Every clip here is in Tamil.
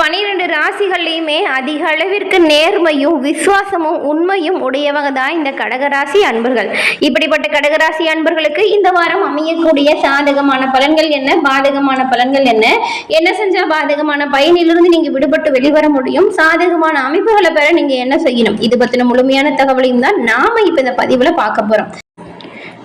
பனிரெண்டு ராசிகள்லையுமே அதிக அளவிற்கு நேர்மையும் விசுவாசமும் உண்மையும் உடையவங்க தான் இந்த கடகராசி அன்பர்கள். இப்படிப்பட்ட கடகராசி அன்பர்களுக்கு இந்த வாரம் அமையக்கூடிய சாதகமான பலன்கள் என்ன? பாதகமான பலன்கள் என்ன? என்ன செஞ்சா பாதகமான பயனிலிருந்து நீங்க விடுபட்டு வெளிவர முடியும்? சாதகமான அமைப்புகளை பெற நீங்க என்ன செய்யணும்? இது பத்தின முழுமையான தகவலையும் தான் நாம இப்ப இந்த பதிவுல பார்க்க போறோம்.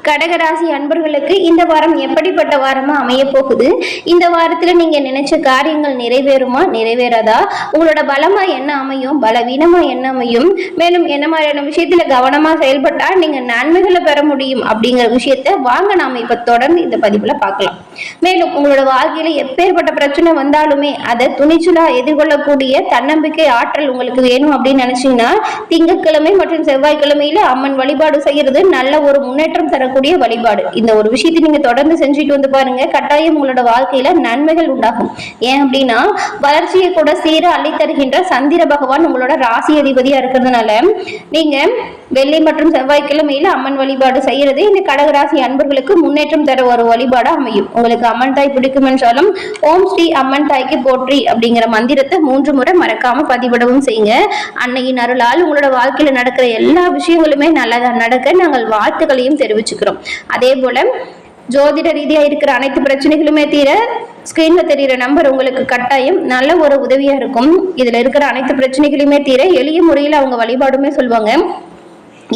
கடகராசி அன்பர்களுக்கு இந்த வாரம் எப்படிப்பட்ட வாரமா அமைய போகுது இந்த வாரத்துல நீங்க நினைச்ச காரியங்கள் நிறைவேறுமா? நிறைவேறாதா? உங்களோட பலமா என்ன அமையும்? பலவீனமா என்ன அமையும்? மேலும் என்ன மாதிரியான விஷயத்துல கவனமா செயல்பட்டா நீங்க நன்மைகளை பெற முடியும் அப்படிங்கிற விஷயத்த வாங்க நாம இப்ப தொடர்ந்து இந்த பதிவுல பார்க்கலாம். மேலும் உங்களோட வாழ்க்கையில எப்பேற்பட்ட பிரச்சனை வந்தாலுமே அதை துணிச்சலா எதிர்கொள்ளக்கூடிய தன்னம்பிக்கை ஆற்றல் உங்களுக்கு வேணும் அப்படின்னு நினைச்சீங்கன்னா திங்கட்கிழமை மற்றும் செவ்வாய்க்கிழமையில அம்மன் வழிபாடு செய்யறது நல்ல ஒரு முன்னேற்றம் தரக்கூடிய வழிபாடு. இந்த ஒரு விஷயத்தை நீங்க தொடர்ந்து செஞ்சுட்டு வந்து பாருங்க. கட்டாயம் உங்களோட வாழ்க்கையில நன்மைகள் உண்டாகும். ஏன் அப்படின்னா வளர்ச்சியை கூட சீர அள்ளி தருகின்ற சந்திர பகவான் உங்களோட ராசி அதிபதியா இருக்கிறதுனால நீங்க வெள்ளி மற்றும் செவ்வாய்க்கிழமையில அம்மன் வழிபாடு செய்யறது இந்த கடகராசி அன்பர்களுக்கு முன்னேற்றம் தர ஒரு வழிபாடா அமையும். உங்களுக்கு அம்மன் தாய் பிடிக்கும் என்றாலும் ஓம் ஸ்ரீ அம்மன் தாய்க்கு போற்றி அப்படிங்கிற மந்திரத்தை மூன்று முறை மறக்காம பதிவிடவும் செய்யுங்க. அன்னையின் அருளால் உங்களோட வாழ்க்கையில நடக்கிற எல்லா விஷயங்களுமே நல்லதா நடக்க நாங்கள் வாழ்த்துக்களையும் தெரிவிச்சுக்கிறோம். அதே போல ஜோதிட ரீதியா இருக்கிற அனைத்து பிரச்சனைகளுமே தீர ஸ்கிரீன்ல தெரியிற நம்பர் உங்களுக்கு கட்டாயம் நல்ல ஒரு உதவியா இருக்கும். இதுல இருக்கிற அனைத்து பிரச்சனைகளுமே தீர எளிய முறையில் அவங்க வழிபாடுமே சொல்லுவாங்க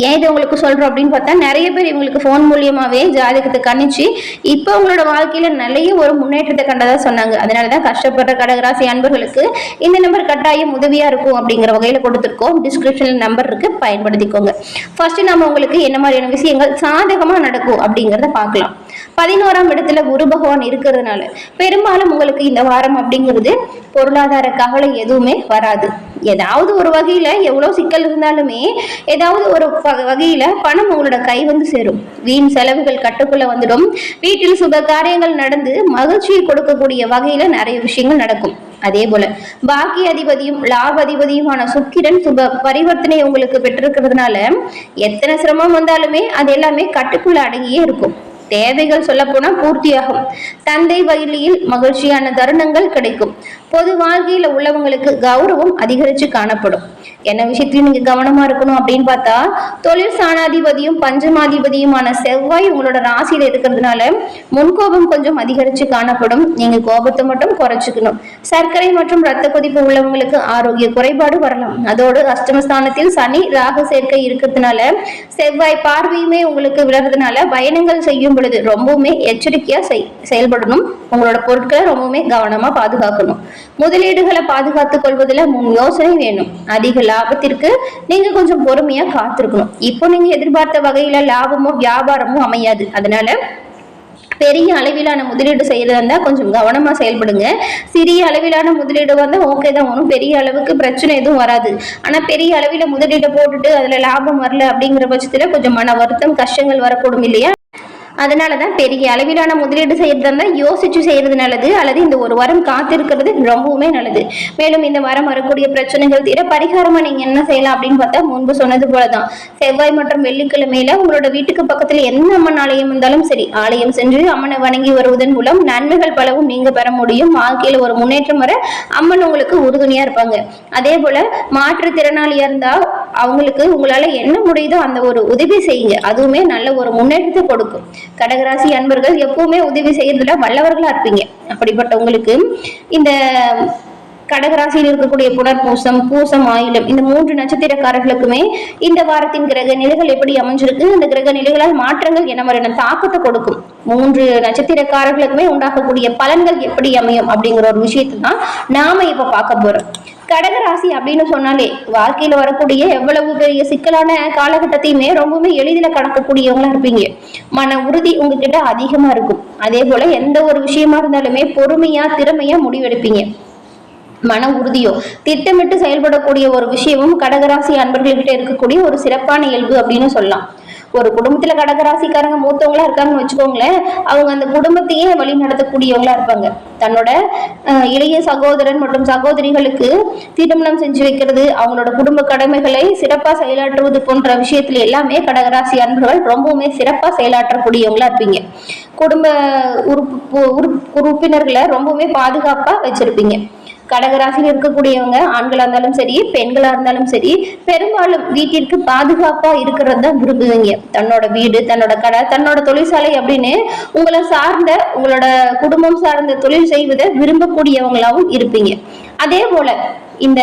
ஏன் இது உங்களுக்கு சொல்கிறோம் அப்படின்னு பார்த்தா நிறைய பேர் இவங்களுக்கு ஃபோன் மூலியமாகவே ஜாதகத்தை கணிச்சு இப்போ உங்களோட வாழ்க்கையில் நிறைய ஒரு முன்னேற்றத்தை கண்டதாக சொன்னாங்க. அதனால தான் கஷ்டப்படுற கடகராசி அன்பர்களுக்கு இந்த நம்பர் கட்டாயம் உதவியாக இருக்கும் அப்படிங்கிற வகையில் கொடுத்துருக்கோம். டிஸ்கிரிப்ஷனில் நம்பர் இருக்கு பயன்படுத்திக்கோங்க. ஃபர்ஸ்ட் நம்ம உங்களுக்கு என்ன மாதிரியான விஷயங்கள் சாதகமாக நடக்கும் அப்படிங்கிறத பார்க்கலாம். பதினோராம் இடத்துல குரு பகவான் இருக்கிறதுனால பெரும்பாலும் உங்களுக்கு இந்த வாரம் அப்படிங்கிறது பொருளாதார கவலை எதுவுமே வராது. ஏதாவது ஒரு வகையில எவ்வளவு சிக்கல் இருந்தாலுமே ஏதாவது ஒரு வகையில பணம் உங்களோட கை வந்து சேரும். வீண் செலவுகள் கட்டுக்குள்ள வந்துடும். வீட்டில் சுப காரியங்கள் நடந்து மகிழ்ச்சியை கொடுக்கக்கூடிய வகையில நிறைய விஷயங்கள் நடக்கும். அதே போல பாக்கிய அதிபதியும் லாப அதிபதியுமான சுக்கிரன் சுப பரிவர்த்தனை உங்களுக்கு பெற்றிருக்கிறதுனால எத்தனை சிரமம் வந்தாலுமே அது எல்லாமே கட்டுக்குள்ள அடங்கியே இருக்கும். தேவைகள் சொல்ல போனா பூர்த்தியாகும். தந்தை வயலியில் மகிழ்ச்சியான தருணங்கள் கிடைக்கும். பொது வாழ்க்கையில உள்ளவங்களுக்கு கௌரவம் அதிகரிச்சு காணப்படும். என்ன விஷயத்திலும் நீங்க கவனமா இருக்கணும் அப்படின்னு பார்த்தா தொழில் சாணாதிபதியும் பஞ்சமாதிபதியுமான செவ்வாய் உங்களோட ராசியில இருக்கிறதுனால முன்கோபம் கொஞ்சம் அதிகரிச்சு காணப்படும். நீங்க கோபத்தை மட்டும் குறைச்சுக்கணும். சர்க்கரை மற்றும் ரத்த கொதிப்பு உள்ளவங்களுக்கு ஆரோக்கிய குறைபாடு வரலாம். அதோடு அஷ்டமஸ்தானத்தில் சனி ராகு சேர்க்கை இருக்கிறதுனால செவ்வாய் பார்வையுமே உங்களுக்கு விழுறதுனால பயணங்கள் செய்யும் பொழுது ரொம்பவுமே எச்சரிக்கையா செய் செயல்படணும். உங்களோட பொருட்களை ரொம்பவுமே கவனமா பாதுகாக்கணும். முதலீடுகளை பாதுகாத்துக் கொள்வதில் முன் யோசனை வேணும். அதிக லாபத்திற்கு நீங்க கொஞ்சம் பொறுமையா காத்திருக்கணும். இப்போ நீங்க எதிர்பார்த்த வகையில லாபமோ வியாபாரமோ அமையாது. அதனால பெரிய அளவிலான முதலீடு செய்யறதா இருந்தா கொஞ்சம் கவனமா செயல்படுங்க. சிறிய அளவிலான முதலீடு வந்தா ஓகே தான். ஒன்றும் பெரிய அளவுக்கு பிரச்சனை எதுவும் வராது. ஆனா பெரிய அளவில முதலீடு போட்டுட்டு அதுல லாபம் வரல அப்படிங்கிற பட்சத்துல கொஞ்சம் மன வருத்தம் கஷ்டங்கள் வரக்கூடும் இல்லையா? அதனால தான் பெரிய அளவிலான முதலீடு செய்யறதா இருந்தால் யோசிச்சு செய்யறது நல்லது. அல்லது இந்த ஒரு வாரம் காத்திருக்கிறது ரொம்பவுமே நல்லது. மேலும் இந்த வாரம் வரக்கூடிய பிரச்சனைகள் தீர பரிகாரமா நீங்க என்ன செய்யலாம் அப்படின்னு பார்த்தா முன்பு சொன்னது போலதான். செவ்வாய் மற்றும் வெள்ளிக்கிழமையில உங்களோட வீட்டுக்கு பக்கத்துல எந்த அம்மன் ஆலயம் இருந்தாலும் சரி ஆலயம் சென்று அம்மனை வணங்கி வருவதன் மூலம் நன்மைகள் பலவும் நீங்க பெற முடியும். வாழ்க்கையில ஒரு முன்னேற்றம் வர அம்மன் உங்களுக்கு உறுதுணையா இருப்பாங்க. அதே போல மாற்றுத்திறனாளியா இருந்தா அவங்களுக்கு உங்களால என்ன முடியுதோ அந்த ஒரு உதவி செய்யுங்க. அதுவுமே நல்ல ஒரு முன்னேற்றத்தை கொடுக்கும். கடகராசி அன்பர்கள் எப்பவுமே உதவி செய்யறதுல வல்லவர்களா இருப்பீங்க. அப்படிப்பட்ட உங்களுக்கு இந்த கடகராசியில் இருக்கக்கூடிய புனர்பூசம் பூசம் ஆயிலம் இந்த மூன்று நட்சத்திரக்காரர்களுக்குமே இந்த வாரத்தின் கிரக நிலைகள் எப்படி அமைஞ்சிருக்கு? இந்த கிரக நிலைகளால் மாற்றங்கள் என்ன மாதிரியான தாக்கத்தை கொடுக்கும்? மூன்று நட்சத்திரக்காரர்களுக்குமே உண்டாகக்கூடிய பலன்கள் எப்படி அமையும் அப்படிங்கிற ஒரு விஷயத்தை தான் நாம இப்ப பார்க்க போறோம். கடகராசி அப்படின்னு சொன்னாலே வாழ்க்கையில வரக்கூடிய எவ்வளவு பெரிய சிக்கலான காலகட்டத்தையுமே ரொம்பவுமே எளிதில கடக்கக்கூடியவங்களா இருப்பீங்க. மன உறுதி உங்ககிட்ட அதிகமா இருக்கும். அதே போல எந்த ஒரு விஷயமா இருந்தாலுமே பொறுமையா திறமையா முடிவெடுப்பீங்க. மன உறுதியோ. திட்டமிட்டு செயல்படக்கூடிய ஒரு விஷயமும் கடகராசி அன்பர்கள்கிட்ட இருக்கக்கூடிய ஒரு சிறப்பான இயல்பு அப்படின்னு சொல்லலாம். ஒரு குடும்பத்துல கடகராசிக்காரங்க மூத்தவங்களா இருக்காங்கன்னு வச்சுக்கோங்களேன் அவங்க அந்த குடும்பத்தையே வழி நடத்தக்கூடியவங்களா இருப்பாங்க. தன்னோட அஹ், இளைய சகோதரன் மற்றும் சகோதரிகளுக்கு திருமணம் செஞ்சு வைக்கிறது அவங்களோட குடும்ப கடமைகளை சிறப்பா செயலாற்றுவது போன்ற விஷயத்துல எல்லாமே கடகராசி அன்பர்கள் ரொம்பவுமே சிறப்பா செயலாற்றக்கூடியவங்களா இருப்பீங்க. குடும்ப உறுப்பு உறுப்- உறுப்பினர்களை ரொம்பவுமே பாதுகாப்பா வச்சிருப்பீங்க. கடகராசியில் இருக்கக்கூடியவங்க ஆண்களா இருந்தாலும் சரி பெண்களா இருந்தாலும் சரி பெரும்பாலும் வீட்டிற்கு பாதுகாப்பா இருக்கிறது தான் விரும்புவீங்க தன்னோட வீடு தன்னோட கடை தன்னோட தொழிற்சாலை அப்படின்னு உங்களை சார்ந்த உங்களோட குடும்பம் சார்ந்த தொழில் செய்வதை விரும்பக்கூடியவங்களாவும் இருப்பீங்க. அதே போல இந்த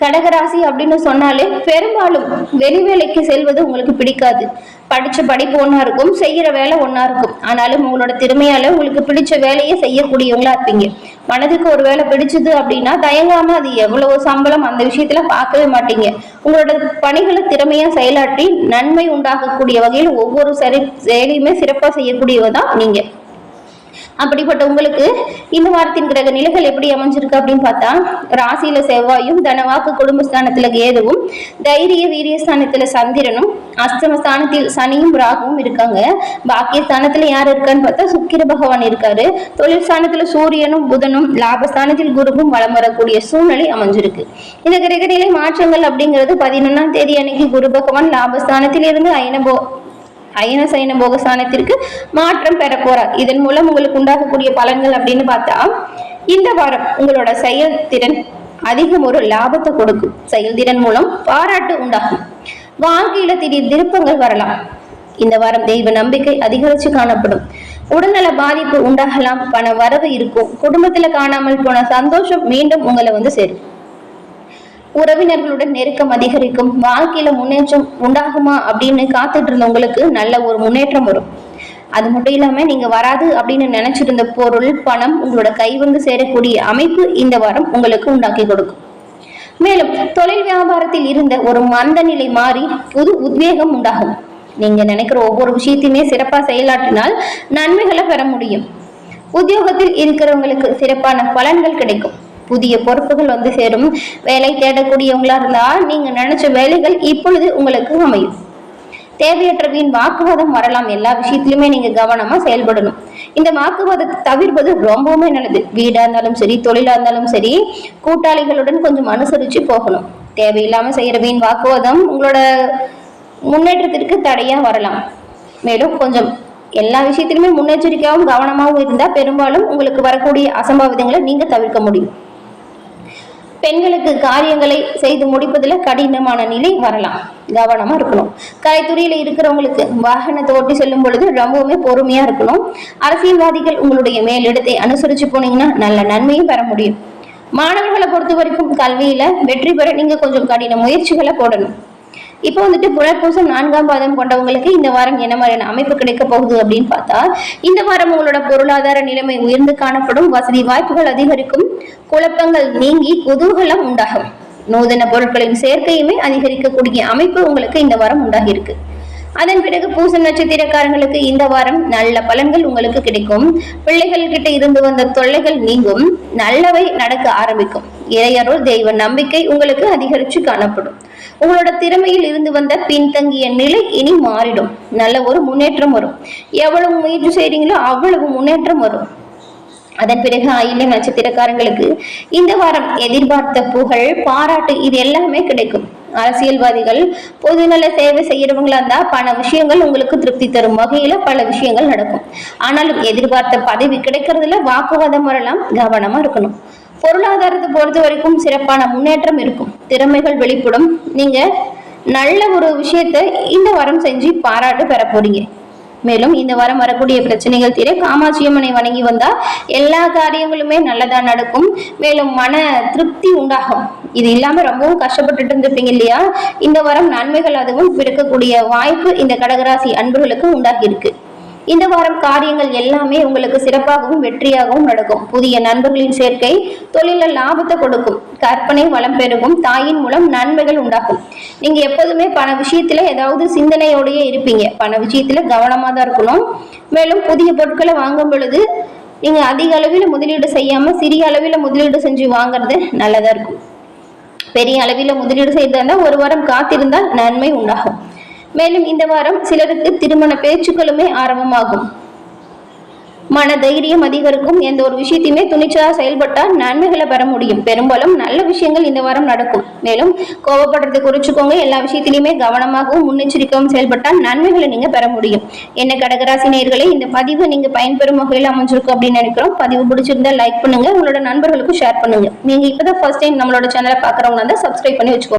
கடகராசி அப்படின்னு சொன்னாலே பெரும்பாலும் வெளி வேலைக்கு செல்வது உங்களுக்கு பிடிக்காது. படிச்ச படிப்பு ஒன்றா இருக்கும் செய்கிற வேலை ஒன்றா இருக்கும். ஆனாலும் உங்களோட திறமையால உங்களுக்கு பிடிச்ச வேலையை செய்யக்கூடியவங்களா இருப்பீங்க. மனதுக்கு ஒரு வேலை பிடிச்சது அப்படின்னா தயங்காம அது எவ்வளவு சம்பளம் அந்த விஷயத்துல பார்க்கவே மாட்டீங்க. உங்களோட பணிகளை திறமையா செயலாற்றி நன்மை உண்டாகக்கூடிய வகையில் ஒவ்வொரு சரி செயலையுமே சிறப்பாக செய்யக்கூடியவதான் நீங்கள் நீங்க. அப்படிப்பட்ட உங்களுக்கு இந்த வாரத்தின் கிரக நிலைகள் எப்படி அமைஞ்சிருக்கு அப்படின்னு பார்த்தா ராசியில செவ்வாயும் தனவாக்கு குடும்பஸ்தானத்துல கேதுவும் தைரிய வீரியஸ்தானத்துல சந்திரனும் அஷ்டமஸ்தானத்தில் சனியும் ராகுவும் இருக்காங்க. பாக்கியஸ்தானத்துல யார் இருக்கான்னு பார்த்தா சுக்கிர பகவான் இருக்காரு. தொழில் ஸ்தானத்துல சூரியனும் புதனும் லாபஸ்தானத்தில் குருவும் வளம் வரக்கூடிய சூழ்நிலை அமைஞ்சிருக்கு. இந்த கிரகநிலை மாற்றங்கள் அப்படிங்கிறது பதினொன்னாம் தேதி அன்னைக்கு குரு பகவான் லாபஸ்தானத்தில் இருந்து ஐநபோ அயன சயன போகஸ்தானத்திற்கு மாற்றம் பெற போறார். இதன் மூலம் உங்களுக்கு உண்டாகக்கூடிய பலன்கள் அப்படின்னு பார்த்தா இந்த வாரம் உங்களோட செயல்திறன் அதிகம் ஒரு லாபத்தை கொடுக்கும். செயல்திறன் மூலம் பாராட்டு உண்டாகும். வாழ்க்கையில திடீர் திருப்பங்கள் வரலாம். இந்த வாரம் தெய்வ நம்பிக்கை அதிகரிச்சு காணப்படும். உடல்நல பாதிப்பு உண்டாகலாம். பண வரவு இருக்கும். குடும்பத்துல காணாமல் போன சந்தோஷம் மீண்டும் உங்களை வந்து சேரும். உறவினர்களுடன் நெருக்கம் அதிகரிக்கும் வாழ்க்கையில முன்னேற்றம் உண்டாகுமா அப்படின்னு காத்துட்டு இருந்தவங்களுக்கு நல்ல ஒரு முன்னேற்றம் வரும். அது மட்டும் இல்லாம நீங்க வராது அப்படின்னு நினைச்சிருந்த பொருள் பணம் உங்களோட கை வந்து சேரக்கூடிய அமைப்பு இந்த வாரம் உங்களுக்கு உண்டாக்கி கொடுக்கும். மேலும் தொழில் வியாபாரத்தில் இருந்த ஒரு மந்த நிலை மாறி புது உத்வேகம் உண்டாகும். நீங்க நினைக்கிற ஒவ்வொரு விஷயத்தையுமே சிறப்பா செயலாற்றினால் நன்மைகளை பெற முடியும். உத்தியோகத்தில் இருக்கிறவங்களுக்கு சிறப்பான பலன்கள் கிடைக்கும். புதிய பொறுப்புகள் வந்து சேரும். வேலை தேடக்கூடியவங்களா இருந்தா நீங்க நினைச்ச வேலைகள் இப்பொழுது உங்களுக்கு அமையும். தேவையற்ற வீண் வாக்குவாதம் வரலாம். எல்லா விஷயத்திலுமே நீங்க கவனமா செயல்படணும். இந்த வாக்குவாதத்தை தவிர்ப்பது ரொம்பவுமே நல்லது. வீடா இருந்தாலும் சரி தொழிலா இருந்தாலும் சரி கூட்டாளிகளுடன் கொஞ்சம் அனுசரிச்சு போகணும். தேவையில்லாம செய்யற வீண் வாக்குவாதம் உங்களோட முன்னேற்றத்திற்கு தடையா வரலாம். மேலும் கொஞ்சம் எல்லா விஷயத்திலுமே முன்னெச்சரிக்கையாகவும் கவனமாகவும் இருந்தால் பெரும்பாலும் உங்களுக்கு வரக்கூடிய அசம்பாவிதங்களை நீங்கள் தவிர்க்க முடியும். பெண்களுக்கு காரியங்களை செய்து முடிப்பதில் கடினமான நிலை வரலாம். கவனமா இருக்கணும். கலைத்துறையில இருக்கிறவங்களுக்கு வாகனத்தை ஓட்டி செல்லும் பொழுது ரொம்பவுமே பொறுமையா இருக்கணும். அரசியல்வாதிகள் உங்களுடைய மேலிடத்தை அனுசரிச்சு போனீங்கன்னா நல்ல நன்மையும் பெற முடியும். மாணவர்களை பொறுத்த வரைக்கும் கல்வியில வெற்றி பெற நீங்க கொஞ்சம் கடின முயற்சிகளை போடணும். இப்போ வந்துட்டு புனர்பூசம் நான்காம் பாதம் கொண்டவங்களுக்கு இந்த வாரம் என்ன மாதிரியான அமைப்பு கிடைக்க போகுது அப்படின்னு பார்த்தா இந்த வாரம் உங்களோட பொருளாதார நிலைமை உயர்ந்து காணப்படும். வசதி வாய்ப்புகள் அதிகரிக்கும். குழப்பங்கள் நீங்கி குதூகலம் உண்டாகும். நூதன பொருட்களின் சேர்க்கையுமே அதிகரிக்கக்கூடிய அமைப்பு உங்களுக்கு இந்த வாரம் உண்டாகி இருக்கு அதன் பிறகு பூச நட்சத்திரக்காரங்களுக்கு இந்த வாரம் நல்ல பலன்கள் உங்களுக்கு கிடைக்கும். பிள்ளைகள் கிட்ட இருந்து வந்த தொல்லைகள் நீங்கும். நல்லவை நடக்க ஆரம்பிக்கும். இறையருள் தெய்வ நம்பிக்கை உங்களுக்கு அதிகரிச்சு காணப்படும். உங்களோட திறமையில் இருந்து வந்த பின்தங்கிய நிலை இனி மாறிடும். நல்ல ஒரு முன்னேற்றம் வரும். எவ்வளவு முயற்சி செய்றீங்களோ அவ்வளவு முன்னேற்றம் வரும். அதன் பிறகு ஆயில்ய நட்சத்திரக்காரங்களுக்கு இந்த வாரம் எதிர்பார்த்த புகழ் பாராட்டு இது எல்லாமே கிடைக்கும். அரசியல்வாதிகள் பொதுநல சேவை செய்யறவங்களா இருந்தா பல விஷயங்கள் உங்களுக்கு திருப்தி தரும் வகையில பல விஷயங்கள் நடக்கும். ஆனாலும் எதிர்பார்த்த பதவி கிடைக்கிறதுல வாக்குவாதம் வரலாம். கவனமா இருக்கணும். பொருளாதாரத்தை பொறுத்த வரைக்கும் சிறப்பான முன்னேற்றம் இருக்கும். திறமைகள் வெளிப்படும். நீங்க நல்ல ஒரு விஷயத்த இந்த வாரம் செஞ்சு பாராட்டு பெற போறீங்க. மேலும் இந்த வாரம் வரக்கூடிய பிரச்சனைகள் தீர காமாட்சியம்மனை வணங்கி வந்தா எல்லா காரியங்களுமே நல்லதா நடக்கும். மேலும் மன திருப்தி உண்டாகும். இது இல்லாம ரொம்பவும் கஷ்டப்பட்டுட்டு இருந்திருப்பீங்க இல்லையா? இந்த வாரம் நன்மைகள் அதுவும் பிறக்கக்கூடிய வாய்ப்பு இந்த கடகராசி அன்பர்களுக்கு உண்டாகி இருக்கு. இந்த வாரம் காரியங்கள் எல்லாமே உங்களுக்கு சிறப்பாகவும் வெற்றியாகவும் நடக்கும். புதிய நண்பர்களின் சேர்க்கை தொழில லாபத்தை கொடுக்கும். கற்பனை வளம் பெருகும். தாயின் மூலம் நன்மைகள் உண்டாகும். நீங்க எப்போதுமே பண விஷயத்துல ஏதாவது சிந்தனையோடயே இருப்பீங்க. பண விஷயத்துல கவனமா தான் இருக்கணும். மேலும் புதிய பொருட்களை வாங்கும் பொழுது நீங்க அதிக அளவில் முதலீடு செய்யாம சிறிய அளவில் முதலீடு செஞ்சு வாங்குறது நல்லதா இருக்கும். பெரிய அளவில் முதலீடு செய்திருந்தா ஒரு வாரம் காத்திருந்தால் நன்மை உண்டாகும். மேலும் இந்த வாரம் சிலருக்கு திருமண பேச்சுக்களுமே ஆரம்பமாகும். மன தைரியம் அதிகரிக்கும் எந்த ஒரு விஷயத்தையுமே துணிச்சலா செயல்பட்டால் நன்மைகளை பெற முடியும். பெரும்பாலும் நல்ல விஷயங்கள் இந்த வாரம் நடக்கும். மேலும் கோபப்படுறதை குறிச்சுக்கோங்க. எல்லா விஷயத்திலையுமே கவனமாகவும் முன்னெச்சரிக்கவும் செயல்பட்டால் நன்மைகளை நீங்க பெற முடியும். என்ன கடகராசி நேயர்களே இந்த பதிவு நீங்க பயன்பெறும் வகையில் அமைஞ்சிருக்கும் அப்படின்னு நினைக்கிறோம். பதிவு பிடிச்சிருந்தா லைக் பண்ணுங்க. உங்களோட நண்பர்களுக்கும் ஷேர் பண்ணுங்க. நீங்க இப்பதான் ஃபர்ஸ்ட் டைம் நம்மளோட சேனலை பாக்குறவங்க இருந்தா சப்ஸ்கிரைப் பண்ணி வச்சுக்கோங்க.